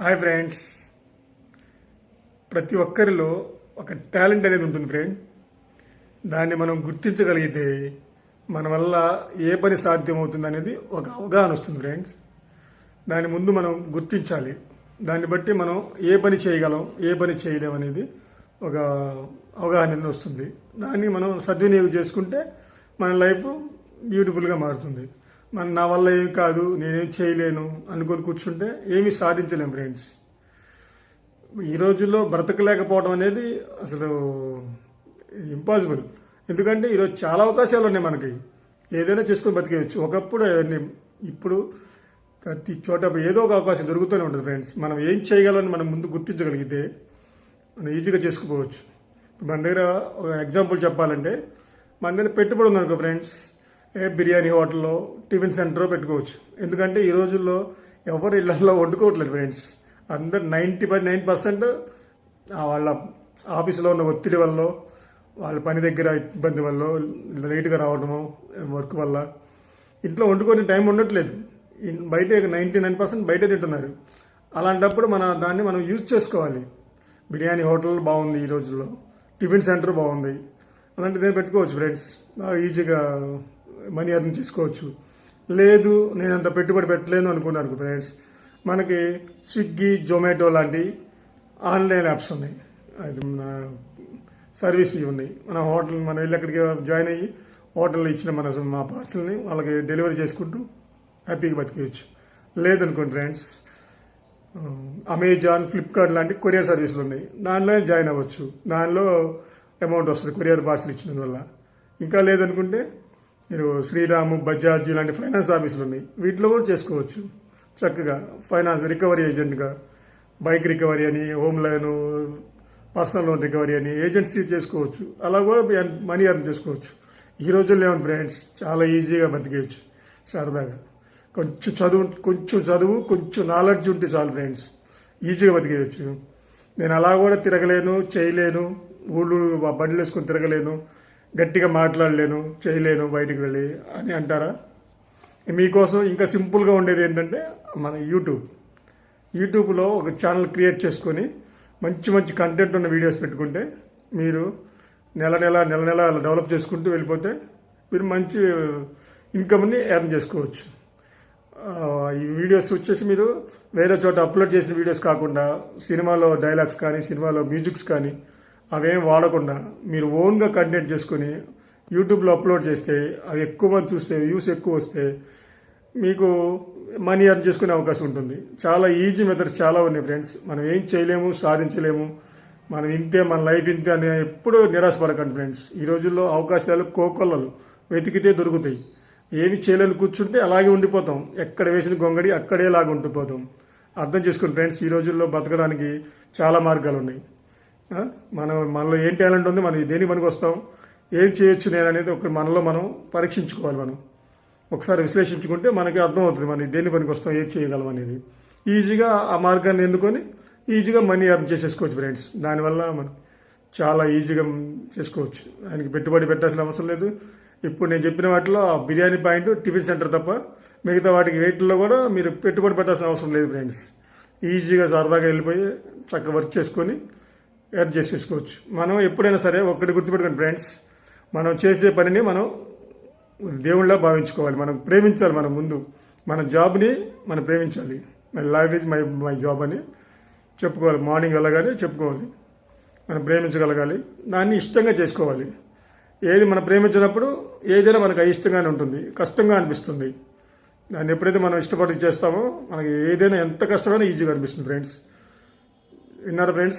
Hi friends ప్రతి ఒక్కరిలో ఒక టాలెంట్ అనేది ఉంటుంది ఫ్రెండ్ దాన్ని మనం గుర్తించగలిగితే మన వల్ల ఏ పని సాధ్యమవుతుంది అనేది ఒక అవగాహన వస్తుంది ఫ్రెండ్స్ దాని ముందు మనం గుర్తించాలి. దాన్ని బట్టి మనం ఏ పని చేయగలం ఏ పని చేయలేం అనేది ఒక అవగాహన వస్తుంది. దాన్ని మనం సద్వినియోగం చేసుకుంటే మన లైఫ్ బ్యూటిఫుల్గా మారుతుంది. మన నా వల్ల ఏమి కాదు నేనేం చేయలేను అనుకొని కూర్చుంటే ఏమీ సాధించలేం ఫ్రెండ్స్. ఈ రోజుల్లో బ్రతకలేకపోవడం అనేది అసలు ఇంపాసిబుల్. ఎందుకంటే ఈరోజు చాలా అవకాశాలు ఉన్నాయి మనకి. ఏదైనా చేసుకొని బతికేయచ్చు. ఒకప్పుడు అవన్నీ ఇప్పుడు ప్రతి చోట ఏదో ఒక అవకాశం దొరుకుతూనే ఉంటుంది ఫ్రెండ్స్. మనం ఏం చేయగలని మనం ముందు గుర్తించగలిగితే మనం ఈజీగా చేసుకుపోవచ్చు. మన దగ్గర ఒక ఎగ్జాంపుల్ చెప్పాలంటే మన దగ్గర పెట్టుబడి ఉందనుకో ఫ్రెండ్స్ ఏ బిర్యానీ హోటల్లో టిఫిన్ సెంటర్ పెట్టుకోవచ్చు. ఎందుకంటే ఈ రోజుల్లో ఎవరు ఇళ్ళలో వండుకోవట్లేదు ఫ్రెండ్స్. అందరు నైంటీ పై నైన్ పర్సెంట్ వాళ్ళ ఆఫీసులో ఉన్న ఒత్తిడి వల్ల వాళ్ళ పని దగ్గర ఇబ్బంది వల్ల లేట్గా రావడము వర్క్ వల్ల ఇంట్లో వండుకొని టైం ఉండట్లేదు. బయట నైంటీ నైన్ పర్సెంట్ బయట తింటున్నారు. అలాంటప్పుడు మన దాన్ని మనం యూజ్ చేసుకోవాలి. బిర్యానీ హోటల్ బాగుంది ఈ రోజుల్లో. టిఫిన్ సెంటర్ బాగుంది. అలాంటిది పెట్టుకోవచ్చు ఫ్రెండ్స్? ఈజీగా మనీ అర్న్ చేసుకోవచ్చు. లేదు నేను అంత పెట్టుబడి పెట్టలేను అనుకున్నాను ఫ్రెండ్స్. మనకి స్విగ్గీ జొమాటో లాంటి ఆన్లైన్ యాప్స్ ఉన్నాయి. అది మన సర్వీస్ ఉన్నాయి. మన హోటల్ మనం వెళ్ళి అక్కడికి జాయిన్ అయ్యి హోటల్లో ఇచ్చిన మన మా పార్సల్ని వాళ్ళకి డెలివరీ చేసుకుంటూ హ్యాపీగా బతికేయచ్చు. లేదనుకోండి ఫ్రెండ్స్ అమెజాన్ ఫ్లిప్కార్ట్ లాంటి కొరియర్ సర్వీసులు ఉన్నాయి. దానిలో జాయిన్ అవ్వచ్చు. దానిలో అమౌంట్ వస్తుంది కొరియర్ పార్సల్ ఇచ్చిన వల్ల ఇంకా లేదనుకుంటే మీరు శ్రీరాము బజాజ్ ఇలాంటి ఫైనాన్స్ ఆఫీసులు ఉన్నాయి. వీటిలో కూడా చేసుకోవచ్చు. చక్కగా ఫైనాన్స్ రికవరీ ఏజెంట్గా బైక్ రికవరీ అని home loan personal loan recovery అని ఏజెన్సీ చేసుకోవచ్చు. అలా కూడా మనీ అర్న్ చేసుకోవచ్చు. ఈ రోజుల్లో ఏమైనా ఫ్రెండ్స్ చాలా ఈజీగా బతికేయచ్చు. సరదాగా. కొంచెం చదువు కొంచెం చదువు కొంచెం నాలెడ్జ్ ఉంటే చాలు ఫ్రెండ్స్. ఈజీగా బతికేయచ్చు. నేను అలా కూడా తిరగలేను చేయలేను. ఊళ్ళు బండ్లు వేసుకొని తిరగలేను. గట్టిగా మాట్లాడలేను చేయలేను బయటికి వెళ్ళి అని అంటారా? మీకోసం ఇంకా సింపుల్గా ఉండేది ఏంటంటే మన యూట్యూబ్. యూట్యూబ్లో ఒక ఛానల్ క్రియేట్ చేసుకొని మంచి మంచి కంటెంట్ ఉన్న వీడియోస్ పెట్టుకుంటే మీరు నెల నెల నెల నెల డెవలప్ చేసుకుంటూ వెళ్ళిపోతే మీరు మంచి ఇన్కమ్ని ఎర్న్ చేసుకోవచ్చు. ఈ వీడియోస్ వచ్చేసి మీరు వేరే చోట అప్లోడ్ చేసిన వీడియోస్ కాకుండా సినిమాలో డైలాగ్స్ కానీ సినిమాలో మ్యూజిక్స్ కానీ అవేం వాడకుండా మీరు ఓన్గా కంటెంట్ చేసుకొని యూట్యూబ్లో అప్లోడ్ చేస్తే అవి ఎక్కువ మంది చూస్తే వ్యూస్ ఎక్కువ వస్తే మీకు మనీ అర్న్ చేసుకునే అవకాశం ఉంటుంది. చాలా ఈజీ మెథడ్స్ చాలా ఉన్నాయి ఫ్రెండ్స్. మనం ఏం చేయలేము సాధించలేము. మనం ఇంతే మన లైఫ్ ఇంతే అని ఎప్పుడు నిరాశపడకండి ఫ్రెండ్స్. ఈ రోజుల్లో అవకాశాలు కోకొల్లలు వెతికితే దొరుకుతాయి. ఏమి చేయలేని కూర్చుంటే అలాగే ఉండిపోతాం. ఎక్కడ వేసిన గొంగడి అక్కడే లాగా ఉండిపోతాం. అర్థం చేసుకోండి ఫ్రెండ్స్ ఈ రోజుల్లో బతకడానికి చాలా మార్గాలు ఉన్నాయి మనం మనలో ఏం టాలెంట్ ఉంది మనం దేని పనికి వస్తాం ఏం చేయొచ్చు నేను అనేది ఒక మనలో మనం పరీక్షించుకోవాలి మనం. ఒకసారి విశ్లేషించుకుంటే మనకి అర్థమవుతుంది మనం దేని పనికి వస్తాం ఏం చేయగలం అనేది. ఈజీగా ఆ మార్గాన్ని ఎన్నుకొని ఈజీగా మనీ అర్న్ చేసేసుకోవచ్చు ఫ్రెండ్స్. దానివల్ల మనం చాలా ఈజీగా చేసుకోవచ్చు. ఆయనకి పెట్టుబడి పెట్టాల్సిన అవసరం లేదు. ఇప్పుడు నేను చెప్పిన వాటిలో ఆ బిర్యానీ పాయింట్ టిఫిన్ సెంటర్ తప్ప మిగతా వాటికి వెయిట్లో కూడా మీరు పెట్టుబడి పెట్టాల్సిన అవసరం లేదు ఫ్రెండ్స్. ఈజీగా సరదాగా వెళ్ళిపోయి చక్కగా వర్క్ చేసుకొని ఎర్న్ చేసేసుకోవచ్చు. మనం ఎప్పుడైనా సరే ఒక్కటి గుర్తుపెట్టుకోండి ఫ్రెండ్స్ మనం చేసే పనిని మనం దేవుళ్ళ భావించుకోవాలి. మనం ప్రేమించాలి మనం ముందు. మన జాబ్ని మనం ప్రేమించాలి. My life is my my job అని చెప్పుకోవాలి. మార్నింగ్ వెళ్ళగానే చెప్పుకోవాలి. మనం ప్రేమించగలగాలి. దాన్ని ఇష్టంగా చేసుకోవాలి. ఏది మనం ప్రేమించినప్పుడు ఏదైనా మనకు అయిష్టంగానే ఉంటుంది. కష్టంగా అనిపిస్తుంది. దాన్ని ఎప్పుడైతే మనం ఇష్టపడి చేస్తామో మనకి ఏదైనా ఎంత కష్టమైనా ఈజీగా అనిపిస్తుంది ఫ్రెండ్స్. విన్నారా ఫ్రెండ్స్?